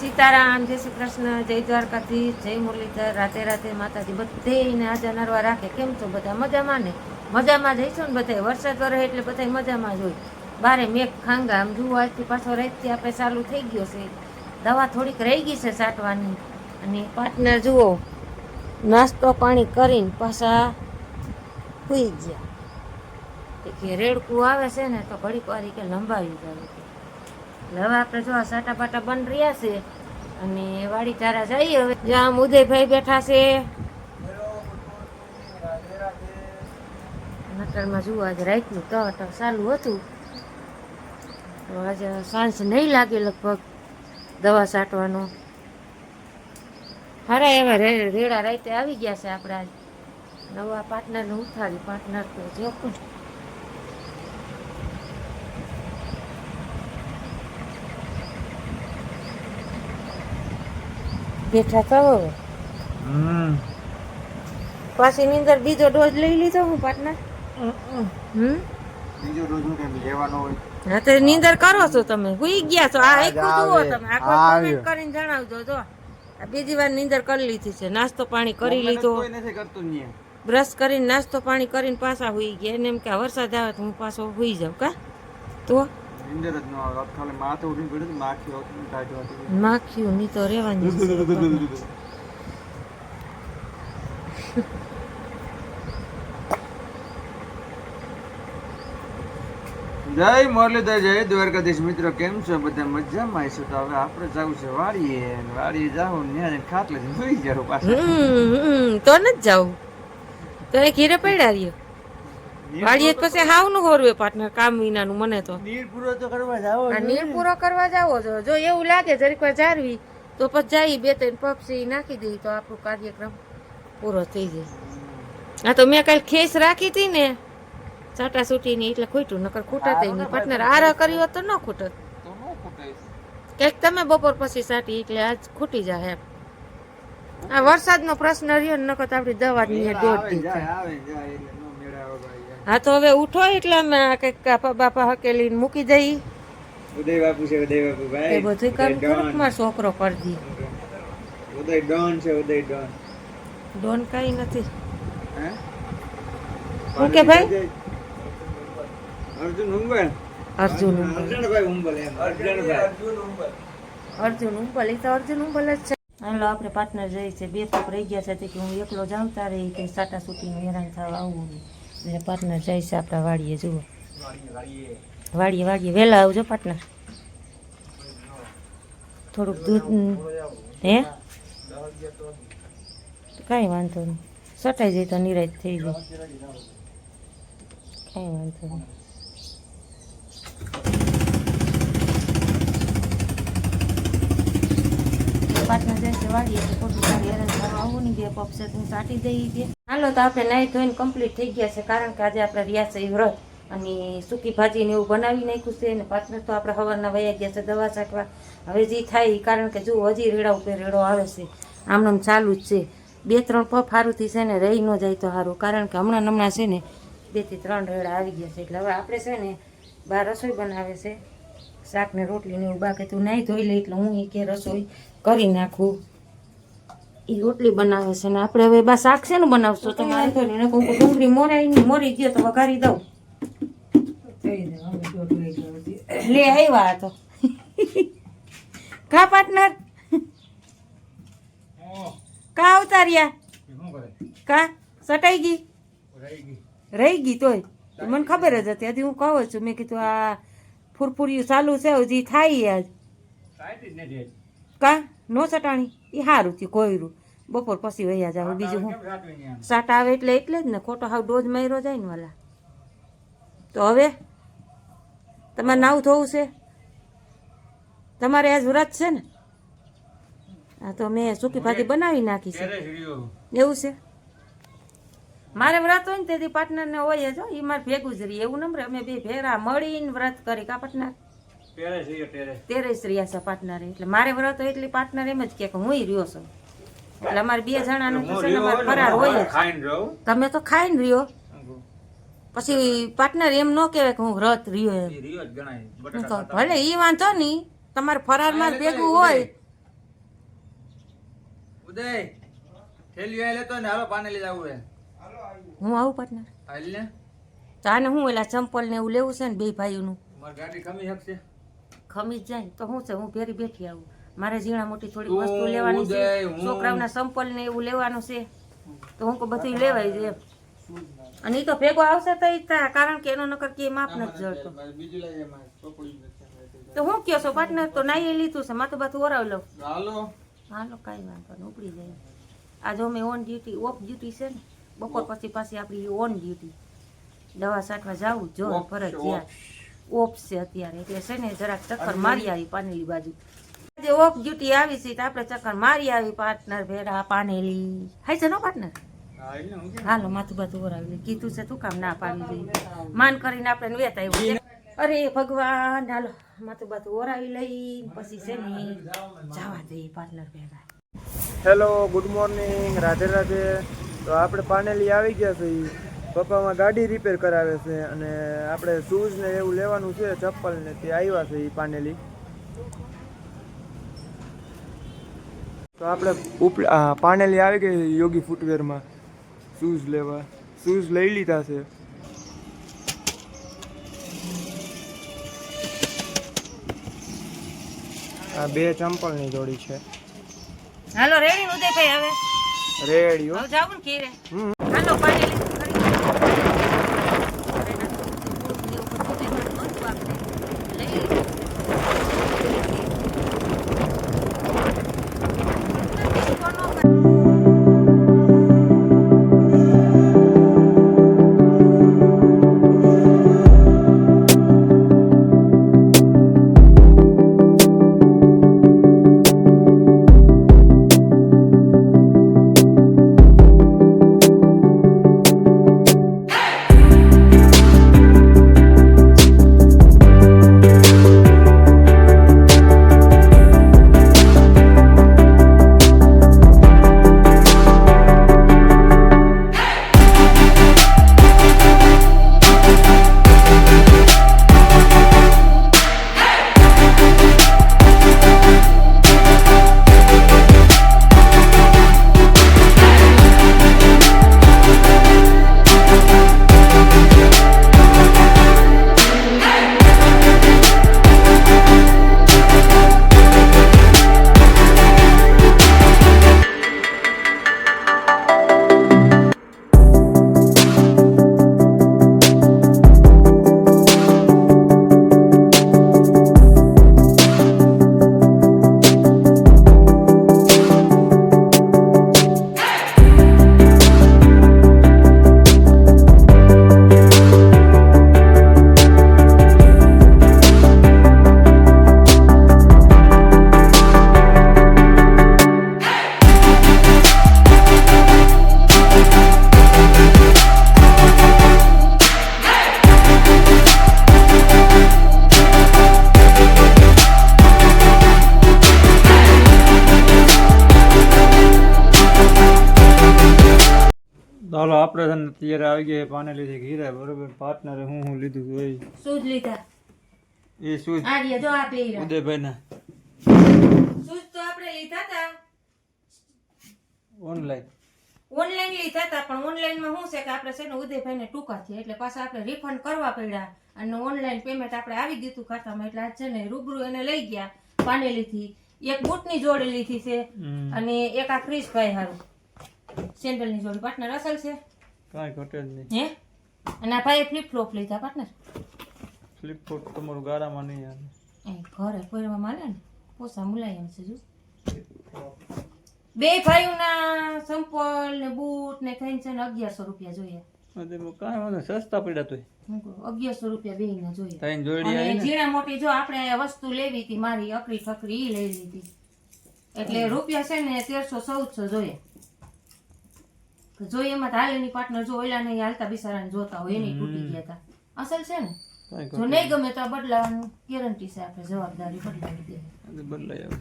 સીતારામ, જય શ્રી કૃષ્ણ, જય દ્વારકાથી જય મુરલીધર, રાતે રાતે માતાજી બધેને આજે નરવા રાખે. કેમ છો બધા મજામાં ને? મજામાં જઈશું ને બધા વરસાદ વરે એટલે બધા મજામાં જ હોય. બારે મેઘ, ખાંગા, આમ જુઓ, આજથી પાછો રાતથી આપણે ચાલુ થઈ ગયો છે. દવા થોડીક રહી ગઈ છે સાટવાની. અને પાર્ટનર જુઓ, નાસ્તો પાણી કરીને પાછા સુઈ ગયા. કે રેડકું આવે છે ને તો ઘડીક વારી કે લંબાવી જાય. એટલે હવે આપણે જો આ સાટા પાટા બંધ રહ્યા છે અને વાડી તારા જઈએ હવે. જ્યાં ઉદયભાઈ બેઠા છે. નકરમાં જુઓ, આજે રાતનું તો તો ચાલુ હતું. તો આજે સાંજ નહીં લાગે લગભગ દવા છાંટવાનો હારા એવા રે- રેડા રાતે આવી ગયા છે આપણે નવા પાર્ટનરને ઉઠાવી પાર્ટનર તો જો. પણ બેઠા. હમ. પાછી નીંદર બીજો ડોઝ લઈ લીધો હું પાટના હમ. બીજો ડોઝનું કઈ લેવાનો હોય. હા તો નીંદર કરો છો તમે. હુઈ ગયા છો. આ એક જુઓ તમે. આખો. કરીને જણાવજો જો. આ બીજી વાર નીંદર કરી લીધી છે. નાસ્તો પાણી કરી લીધો. નથી કરતું બ્રશ કરીને નાસ્તો પાણી કરીને પાછા હુઈ ગયા. એને એમ કે વરસાદ આવે તો હું પાછો હુઈ જાઉં કા? તો નીંદર જ ન આવે રાત ખાલી માથે પડ્યું ને તો રહેવાની જય મુરલીધર જય દ્વારકાધીશ. મિત્રો કેમ છો? બધા મજામાં? છો તો હવે આપણે જવું છે વાડીએ વાડીએ જાવું ને ત્યાં ખાટલે સુઈ જવું પાછા. તો નથી જાવું તો એ ઘેરે પડ્યા રહ્યો. વાડીએ જ પછી હાવનું હોરવે પાર્ટનર કામ વિનાનું મને તો. નીર પૂરો તો કરવા જાવો નીર પૂરો કરવા જાવો છો જો એવું લાગે જરીક વાર જાળવી તો પછી જાય બે ત્રણ પપસી નાખી દઈ તો આપણો કાર્યક્રમ પૂરો થઈ જાય. આ તો મેં કાલ ખેસ રાખી હતી ને ચાટા સૂટી ની એટલે ખૂટ્યું નકર ખૂટત નહીં. પાર્ટનર આરા કર્યો હોત તો ન ખૂટત. તો નો ખૂટે. કંઈક તમે બપોર પછી સાટી એટલે આજ ખૂટી જાય એમ. આ વરસાદનો પ્રશ્ન રહ્યો ને નકર તો આપણી દવા જ નહીં દોઢ આવે હા તો હવે ઉઠો એટલે અમે આ કંઈક કાપા બાપા હકેલીને મૂકી દઈ ઉદય બાપુ છે ઉદય બાપુ એ બધું કામ થોડુંક છોકરો કરી દે ઉદય ડોન છે ઉદય ડોન. ડોન કઈ નથી. હે? કે ભાઈ? અર્જુન હુંબલ. અર્જુન અર્જુનભાઈ હુંબલ એમ. અર્જુનભાઈ અર્જુન ઉંબલ એ તો અર્જુન ઉંબલ જ છે. હાલો આપણે પાર્ટનર જઈએ છે બે કપ રહી ગયા છે તે કે હું એકલો જાઉં તારે કે સાટા સૂટીનું હેરાન થવા આવવું એટલે પાર્ટનર જાય છે આપણા વાડીએ જુઓ. વાડીએ વાડીએ. વહેલા આવજો પાર્ટનર થોડુંક દૂધ હે? કાંઈ વાંધો નહીં. સટાઈ જાય તો નિરાજ થઈ જાય. કાંઈ વાંધો નહીં. પાર્ટનર જાય છે વાડીએ તો ખોટું આવું નહીં દે પક્ષે તું સાટી દઈ દે હાલો, તો આપણે નાહી ધોઈને કમ્પ્લીટ થઈ ગયા છે, કારણ કે આજે આપણે રહ્યા છે વ્રત. અને સૂકી ભાજી એવું બનાવી નાખ્યું છે, અને પાત્ર તો આપણે સવારના વયા ગયા છે દવા છાંટવા. હવે જે થાય કારણ કે જો હજી રેડા ઉપર રેડો આવે છે. આમ આમ ચાલુ જ છે. બે ત્રણ પફ સારુંથી છે ને રહી ન જાય તો સારું કારણ કે હમણાં હમણાં છે ને બેથી ત્રણ રેડા આવી ગયા છે. એટલે હવે આપણે છે ને બહાર રસોઈ બનાવે છે. શાક ને રોટલી ને એવું બાકી તું નાહી ધોઈ લે એટલે હું એ કે રસોઈ કરી નાખું. એ રોટલી બનાવે છે ને આપણે હવે બા શાક છે ને બનાવશો તમારે તો એને કહું કે ડુંગળી મોરાઈ ની મોરી ગયો તો વઘારી દઉં. લે આવ્યા આ તો. કા પાર્ટનર? કા ઉતાર્યા કા? સટાઈ ગઈ? રહી ગઈ. તોય? મને ખબર જ હતી. હજી હું કહું છું મેં કીધું આ ફુરફુરિયું ચાલુ છે હજી થાય આજ. કા? નો ચટાણી. એ સારું થયું કોયરું બપોર પછી વહ્યા જાવ બીજું હું? સાટ આવે એટલે એટલે જ ને ખોટો હાવ ડોઝ માર્યો જાય ને વાલા. તો હવે તમારે નાવું થવું છે? તમારે આજ વ્રત છે ને? હા તો મેં સૂકી ભાજી બનાવી નાખી છે. એવું છે? મારે વ્રત હોય ને તેથી પાર્ટનરને હોય જ એ મારે ભેગું જ રહી એવું નમરે અમે બે ભેરા મળીને વ્રત કરી કા પાર્ટનર? તેરે રહ્યા છે પાર્ટનર એટલે મારે વ્રત એટલે પાર્ટનર એમ જ કે હું રહ્યો છું. એટલે અમારે બે જણાનું ને ફરાર હોય તમે તો ખાઈને રહ્યો. પછી પાર્ટનર એમ ન કહેવાય કે હું વ્રત રહ્યો એમ. તો ભલે એ વાંધો નહીં તમારે ફરારમાં ભેગું હોય. ઉદય. થેલીઓ લેતો ને હાલો પાનેલી જવું હું આવું પાર્ટનર હાલ ને. હું એલા ચંપલ ને એવું લેવું છે ને બે ભાઈઓનું? મારી ગાડી ખમી શકશે. ખમી જાય તો શું છે હું ફેરી બેઠી આવું. મારે ઝીણા મોટી થોડી વસ્તુ લેવાની છે. છોકરાઓના સંપલ ને એવું લેવાનું છે. તો હું બધું લેવાય છે. અને એ તો ભેગો આવશે તો કારણ કે એનો નકર કે માપ નથી જડતો. તો હું કયો છો પાર્ટનર તો નાઈ લીધું છે માથું બાથું ઓરાવી લઉં. હાલો. હાલો કાંઈ વાંધો નહીં ઉપડી જાય. આજે અમે ઓન ડ્યુટી ઓફ ડ્યુટી છે ને બપોર પછી પાછી આપણી ઓન ડ્યુટી દવા છાંટવા જવું જો ફરજ ફરજિયાત. ઓફ છે અત્યારે. એટલે છે ને જરાક ચક્કર મારી આવી પાનેલી બાજુ. જે ઓફ ડ્યુટી આવી છે તો આપણે ચક્કર મારી આવી પાર્ટનર ભેરા પાનેલી. હાય છે નો પાર્ટનર હાલો માથું બાથું ઓરાવી કીધું છે તું કામ ના પાડી દઈ માન કરીને આપણે વેત આવ્યું અરે ભગવાન હાલો માથું બાથું ઓરાવી લઈ પછી છે ને જવા દઈએ પાર્ટનર ભેગા hello good morning Radhe Radhe. તો આપણે પાનેલી આવી ગયા છે ઈ. પપ્પામાં ગાડી રિપેર કરાવે છે અને આપણે શૂઝ ને એવું લેવાનું છે ચપ્પલ ને તે આવ્યા છે એ પાનેલી. તો આપણે પાનેલી આવી ગઈ યોગી ફૂટવેરમાં શૂઝ લેવા. શૂઝ લઈ લીધા છે. આ બે ચંપલની જોડી છે. હાલો રેડી ઉદયભાઈ હવે. રેડી હો. જાવું ને ઘેરે. હમ. ચાલો આપણે છે ને અત્યારે આવી ગયા પાનેલીથી ઘીરે બરોબર? પાર્ટનરે હું હું લીધું શૂઝ લીધા. એ શું આ રે જો આ પહેર્યા. ઉદયભાઈના. શૂઝ તો આપણે લીધા હતા ઓનલાઈન ઓનલાઈન લીધા હતા પણ ઓનલાઈનમાં શું છે કે આપણે છે ને ઉદયભાઈ ને ટૂંકા થયા એટલે પાછા આપણે રિફંડ કરવા પડ્યા. અને ઓનલાઈન પેમેન્ટ આપણે આવી દીધું ખાતામાં એટલે આજ છે ને રૂબરૂ એને લઈ ગયા પાનેલીથી. એક બૂટની જોડી લીધી છે અને એક આ ક્રિશભાઈ હારું. સેન્ડલની જોડી પાર્ટનર અસલ છે. કાંઈ ઘટે જ નહીં. હે? અને આ ભાઈ ફ્લિપ ફ્લોપ લીધા પાર્ટનર ફ્લિપકાર્ટ તમારું ગારામાં નહીં આવે. એ ઘરે પહેરવા માલે ને પોસા મુલાયમ છે જો. બે ભાઈઓના સંપલ ને બૂટ ને થઈને છે ને અગિયારસો રૂપિયા જોઈએ. સસ્તા પડ્યા તોય. અગિયારસો રૂપિયા બે ના જોઈએ. ત્રણ જોડી આવી ને. મોટી જો આપણે વસ્તુ લેવી હતી મારી અકરી ફકરી ઈ લઈ લીધી. એટલે રૂપિયા છે ને તેરસો ચૌદસો જોઈએ. તો જોઈએ એમાં તો હાલેની પાર્ટનર જો ઓલા નહીં હાલતા બિચારાને જોતા હોય એની તૂટી ગયા હતા અસલ છે ને? જો નહીં ગમે તો બદલાવાનું ગેરંટી છે આપણે જવાબદારી બદલાવી દે બદલાઈ આવે.